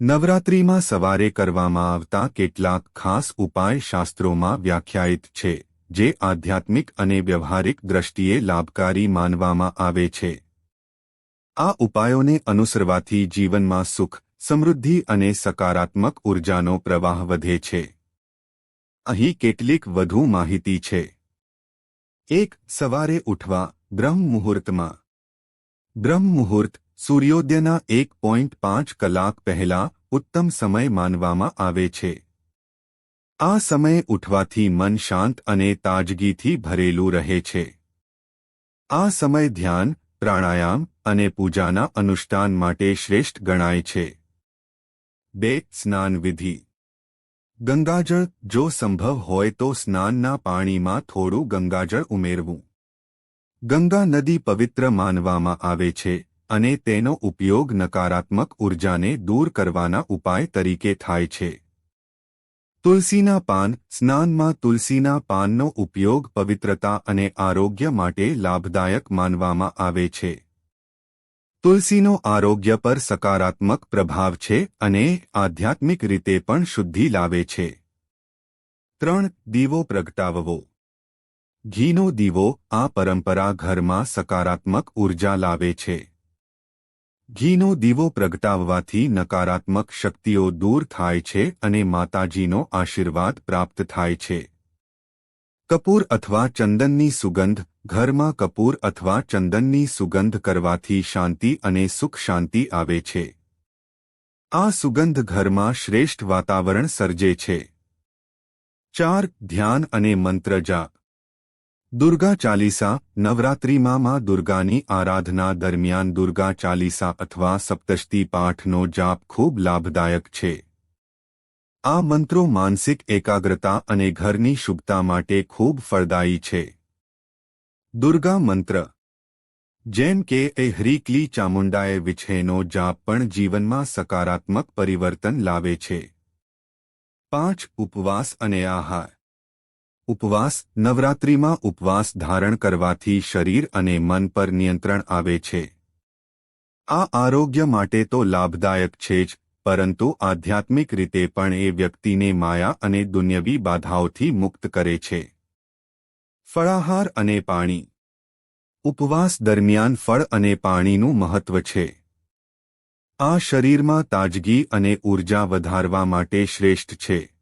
નવરાત્રિમાં સવારે કરવામાં આવતા કેટલાક ખાસ ઉપાય શાસ્ત્રોમાં વ્યાખ્યાયિત છે, જે આધ્યાત્મિક અને વ્યવહારિક દ્રષ્ટિએ લાભકારી માનવામાં આવે છે. આ ઉપાયોને અનુસરવાથી જીવનમાં સુખ, સમૃદ્ધિ અને સકારાત્મક ઉર્જાનો પ્રવાહ વધે છે. અહીં કેટલીક વધુ માહિતી છે. એક, સવારે ઉઠવા બ્રહ્મ મુહૂર્તમાં બ્રહ્મ મુહૂર્ત સૂર્યોદયના એક પોઈન્ટ પાંચ કલાક પહેલા ઉત્તમ સમય માનવામાં આવે છે. આ સમયે ઉઠવાથી મન શાંત અને તાજગીથી ભરેલું રહે છે. આ સમય ધ્યાન, પ્રાણાયામ અને પૂજાના અનુષ્ઠાન માટે શ્રેષ્ઠ ગણાય છે. બે, સ્નાન વિધિ. ગંગાજળ જો સંભવ હોય તો સ્નાનના પાણીમાં થોડું ગંગાજળ ઉમેરવું. ગંગા નદી પવિત્ર માનવામાં આવે છે. અને તેનો ઉપયોગ નકારાત્મક ઉર્જાને દૂર કરવાના ઉપાય તરીકે થાય છે. તુલસીના પાન સ્નાનમાં તુલસીના પાનનો ઉપયોગ પવિત્રતા અને આરોગ્ય માટે લાભદાયક માનવામાં આવે છે. તુલસીનો આરોગ્ય પર સકારાત્મક પ્રભાવ છે અને આધ્યાત્મિક રીતે પણ શુદ્ધિ લાવે છે. ત્રણ દીવો પ્રગટાવવો. ઘીનો દીવો આ પરંપરા ઘરમાં સકારાત્મક ઊર્જા લાવે છે. ઘીનો દીવો પ્રગટાવવાથી નકારાત્મક શક્તિઓ દૂર થાય છે અને માતાજીનો આશીર્વાદ પ્રાપ્ત થાય છે. કપૂર અથવા ચંદનની સુગંધ, ઘરમાં કપૂર અથવા ચંદનની સુગંધ કરવાથી શાંતિ અને સુખ શાંતિ આવે છે. આ સુગંધ ઘરમાં શ્રેષ્ઠ વાતાવરણ સર્જે છે. ચાર, ધ્યાન અને મંત્ર જાપ. દુર્ગા ચાલીસા, નવરાત્રિમાં માં દુર્ગાની આરાધના દરમિયાન દુર્ગા ચાલીસા અથવા સપ્તષ્ટી પાઠનો જાપ ખૂબ લાભદાયક છે. આ મંત્રો માનસિક એકાગ્રતા અને ઘરની શુભતા માટે ખૂબ ફળદાયી છે. દુર્ગા મંત્ર. જેમ કે એ હરીકલી ચામુંડાએ વિછેનો જાપ પણ જીવનમાં સકારાત્મક પરિવર્તન લાવે છે. પાંચ ઉપવાસ અને આહાર. ઉપવાસ, નવરાત્રિમાં ઉપવાસ ધારણ કરવાથી શરીર અને મન પર નિયંત્રણ આવે છે. આ આરોગ્ય માટે તો લાભદાયક છે જ, પરંતુ આધ્યાત્મિક રીતે પણ એ વ્યક્તિને માયા અને દુન્યવી બાધાઓથી મુક્ત કરે છે. ફળાહાર અને પાણી. ઉપવાસ દરમિયાન ફળ અને પાણીનું મહત્વ છે. આ શરીરમાં તાજગી અને ઊર્જા વધારવા માટે શ્રેષ્ઠ છે.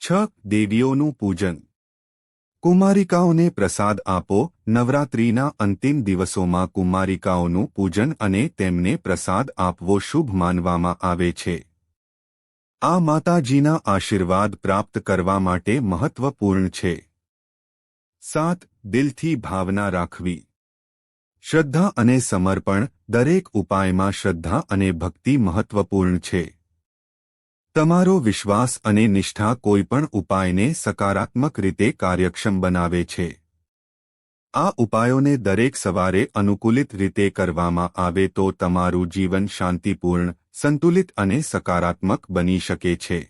છ દેવીઓનું પૂજન. કુમારિકાઓને પ્રસાદ આપો. નવરાત્રિના અંતિમ દિવસોમાં કુમારિકાઓનું પૂજન અને તેમને પ્રસાદ આપવો શુભ માનવામાં આવે છે. આ માતાજીના આશીર્વાદ પ્રાપ્ત કરવા માટે મહત્વપૂર્ણ છે. સાત, દિલથી ભાવના રાખવી. શ્રદ્ધા અને સમર્પણ દરેક ઉપાયમાં શ્રદ્ધા અને ભક્તિ મહત્વપૂર્ણ છે. તમારો વિશ્વાસ અને નિષ્ઠા કોઈપણ ઉપાયને સકારાત્મક રીતે કાર્યક્ષમ બનાવે છે. આ ઉપાયોને દરેક સવારે અનુકૂલિત રીતે કરવામાં આવે તો તમારું જીવન શાંતિપૂર્ણ, સંતુલિત અને સકારાત્મક બની શકે છે.